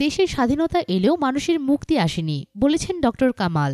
দেশের স্বাধীনতা এলেও মানুষের মুক্তি আসেনি বলেছেন ডক্টর কামাল।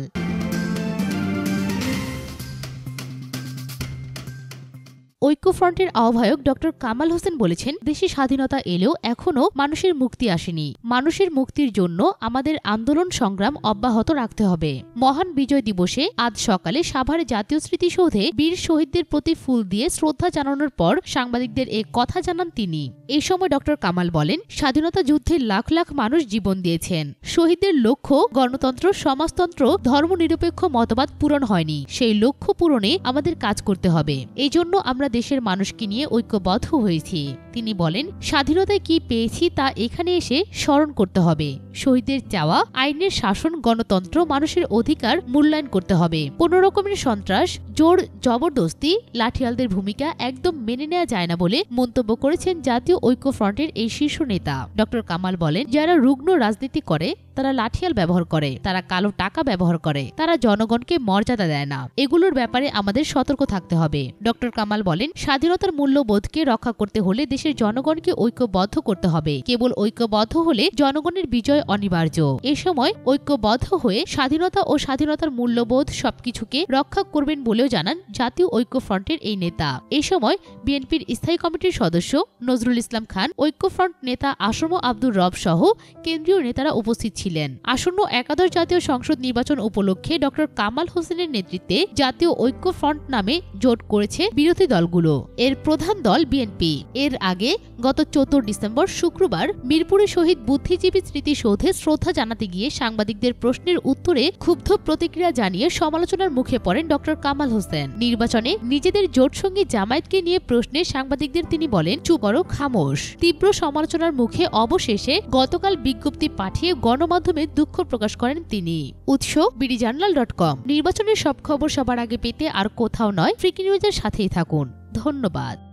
ঐক্যফ্রন্টের আহ্বায়ক ডক্টর কামাল হোসেন বলেছেন, দেশে স্বাধীনতা এলেও এখনও মানুষের মুক্তি আসেনি। মানুষের মুক্তির জন্য আমাদের আন্দোলন সংগ্রাম অব্যাহত রাখতে হবে। মহান বিজয় দিবসে আজ সকালে সাভার জাতীয় স্মৃতিসৌধে বীর শহীদদের প্রতি ফুল দিয়ে শ্রদ্ধা জানানোর পর সাংবাদিকদের এ কথা জানান তিনি। এই সময় ডক্টর কামাল বলেন, স্বাধীনতা যুদ্ধে লাখ লাখ মানুষ জীবন দিয়েছেন। শহীদদের লক্ষ্য গণতন্ত্র, সমাজতন্ত্র, ধর্মনিরপেক্ষ মতবাদ পূরণ হয়নি। সেই লক্ষ্য পূরণে আমাদের কাজ করতে হবে। এই জন্য আমরা দেশের মানুষকে নিয়ে ঐক্যবদ্ধ হয়েছি। তিনি বলেন, স্বাধীনতায় কি পেয়েছি তা এখানে এসে স্মরণ করতে হবে। শহীদদের চাওয়া, আইনের শাসন, গণতন্ত্র, মানুষের অধিকার মূল্যায়ন করতে হবে। কোন রকমের সন্ত্রাস, জোর, জবরদস্তি, লাঠিয়ালদের ভূমিকা একদম মেনে নেওয়া যায় না বলে মন্তব্য করেছেন জাতীয় ঐক্য ফ্রন্টের এই শীর্ষ নেতা। ড. কামাল বলেন, যারা রুগ্ন রাজনীতি করে, তারা লাঠিয়াল ব্যবহার করে, তারা কালো টাকা ব্যবহার করে, তারা জনগণকে মর্যাদা দেয় না। এগুলোর ব্যাপারে আমাদের সতর্ক থাকতে হবে। ড. কামাল বলেন, স্বাধীনতার মূল্যবোধকে রক্ষা করতে হলে দেশের জনগণকে ঐক্যবদ্ধ করতে হবে। কেবল ঐক্যবদ্ধ হলে জনগণের বিজয় অনিবার্য। এ সময় ঐক্যবদ্ধ হয়ে স্বাধীনতা ও স্বাধীনতার মূল্যবোধ সবকিছুকে রক্ষা করবেন বলেও জানান জাতীয় ঐক্য ফ্রন্টের এই নেতা। এ সময় বিএনপির স্থায়ী কমিটির সদস্য নজরুল ইসলাম খান ঐক্যফ্রন্ট নেতা আসম আব্দুর রব সহ কেন্দ্রীয় নেতারা উপস্থিত ছিলেন। আসন্ন একাদশ জাতীয় সংসদ নির্বাচন উপলক্ষে ড. কামাল হোসেনের নেতৃত্বে জাতীয় ঐক্য ফ্রন্ট নামে জোট করেছে বিরোধী দলগুলো। এর প্রধান দল বিএনপি। এর আগে গত চতুর ডিসেম্বর শুক্রবার মিরপুরে শহীদ বুদ্ধিজীবী স্মৃতিসৌধে শ্রদ্ধা জানাতে গিয়ে সাংবাদিকদের প্রশ্নের উত্তরে ক্ষুব্ধ প্রতিক্রিয়া জানিয়ে সমালোচনার মুখে পড়েন ড. কামাল হোসেন। নির্বাচনে নিজেদের জোটসঙ্গী জামায়াতকে নিয়ে প্রশ্নে সাংবাদিকদের তিনি বলেন চুপরো খামোশ। তীব্র সমালোচনার মুখে অবশেষে গতকাল বিজ্ঞপ্তি পাঠিয়ে গণমাধ্যমে দুঃখ প্রকাশ করেন তিনি। উৎস, বিডিজার্নাল ডট কম। নির্বাচনের সব খবর সবার আগে পেতে আর কোথাও নয় ফ্রিকি নিউজের সাথেই থাকুন। ধন্যবাদ।